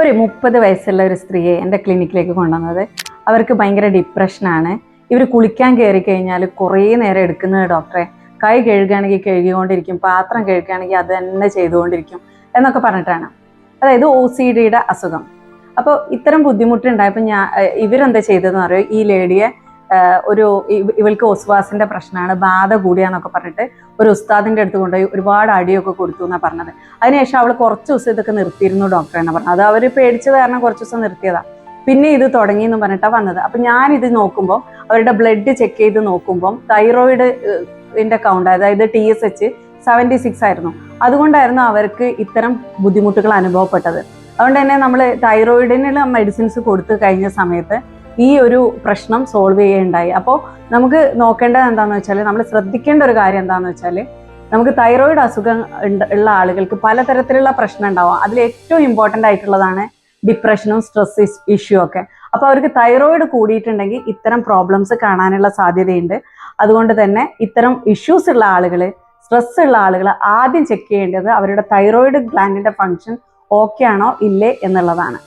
ഒരു മുപ്പത് വയസ്സുള്ള ഒരു സ്ത്രീയെ എന്റെ ക്ലിനിക്കിലേക്ക് കൊണ്ടുവന്നത്. അവർക്ക് ഭയങ്കര ഡിപ്രഷനാണ് ഇവർ കുളിക്കാൻ കയറി കഴിഞ്ഞാൽ കുറേ നേരം എടുക്കുന്നത് ഡോക്ടറെ. കൈ കഴുകുകയാണെങ്കിൽ കഴുകിക്കൊണ്ടിരിക്കും പാത്രം കഴുകുകയാണെങ്കിൽ അത് തന്നെ ചെയ്തുകൊണ്ടിരിക്കും എന്നൊക്കെ പറഞ്ഞിട്ടാണ്. അതായത് ഒ സി ഡിയുടെ അസുഖം. അപ്പോൾ ഇത്തരം ബുദ്ധിമുട്ടുണ്ടായപ്പോൾ ഞാൻ ഇവരെന്താ ചെയ്തതെന്ന് പറയുമോ ഈ ലേഡിയെ ഒരു ഇവ- ഇവൾക്ക് ഒസ്വാസിന്റെ പ്രശ്നമാണ് ബാധ കൂടിയാന്നൊക്കെ പറഞ്ഞിട്ട് ഒരു ഉസ്താദിന്റെ അടുത്ത് കൊണ്ടുപോയി ഒരുപാട് അടിയൊക്കെ കൊടുത്തു എന്നാണ് പറഞ്ഞത്. അതിനുശേഷം അവൾ കുറച്ച് ദിവസം ഇതൊക്കെ നിർത്തിയിരുന്നു ഡോക്ടർ എന്ന് പറഞ്ഞത്. അത് അവർ പേടിച്ചത് കാരണം കുറച്ച് ദിവസം നിർത്തിയതാ. പിന്നെ ഇത് തുടങ്ങി എന്ന് പറഞ്ഞിട്ടാണ് വന്നത്. അപ്പൊ ഞാൻ ഇത് നോക്കുമ്പോൾ അവരുടെ ബ്ലഡ് ചെക്ക് ചെയ്ത് നോക്കുമ്പോൾ തൈറോയിഡ് ഇന്റെ കൗണ്ട് അതായത് T S H seventy six ആയിരുന്നു. അതുകൊണ്ടായിരുന്നു അവർക്ക് ഇത്തരം ബുദ്ധിമുട്ടുകൾ അനുഭവപ്പെട്ടത്. അതുകൊണ്ട് തന്നെ നമ്മൾ തൈറോയിഡിനുള്ള മെഡിസിൻസ് കൊടുത്തു കഴിഞ്ഞ സമയത്ത് ഈ ഒരു പ്രശ്നം സോൾവ് ചെയ്യുകയുണ്ടായി അപ്പോൾ നമുക്ക് നോക്കേണ്ടത് എന്താണെന്ന് വെച്ചാൽ നമ്മൾ ശ്രദ്ധിക്കേണ്ട ഒരു കാര്യം എന്താണെന്ന് വെച്ചാൽ നമുക്ക് തൈറോയിഡ് അസുഖം ഉള്ള ആളുകൾക്ക് പലതരത്തിലുള്ള പ്രശ്നം ഉണ്ടാവാം. അതിൽ ഏറ്റവും ഇമ്പോർട്ടന്റ് ആയിട്ടുള്ളതാണ് ഡിപ്രഷനും സ്ട്രെസ് ഇഷ്യൂ ഒക്കെ. അപ്പോൾ അവർക്ക് തൈറോയിഡ് കൂടിയിട്ടുണ്ടെങ്കിൽ ഇത്തരം പ്രോബ്ലംസ് കാണാനുള്ള സാധ്യതയുണ്ട്. അതുകൊണ്ട് തന്നെ ഇത്തരം ഇഷ്യൂസ് ഉള്ള ആളുകൾ സ്ട്രെസ് ഉള്ള ആളുകൾ ആദ്യം ചെക്ക് ചെയ്യേണ്ടത് അവരുടെ തൈറോയിഡ് ഗ്ലാൻഡിന്റെ ഫങ്ഷൻ ഓക്കെ ആണോ ഇല്ലേ എന്നുള്ളതാണ്.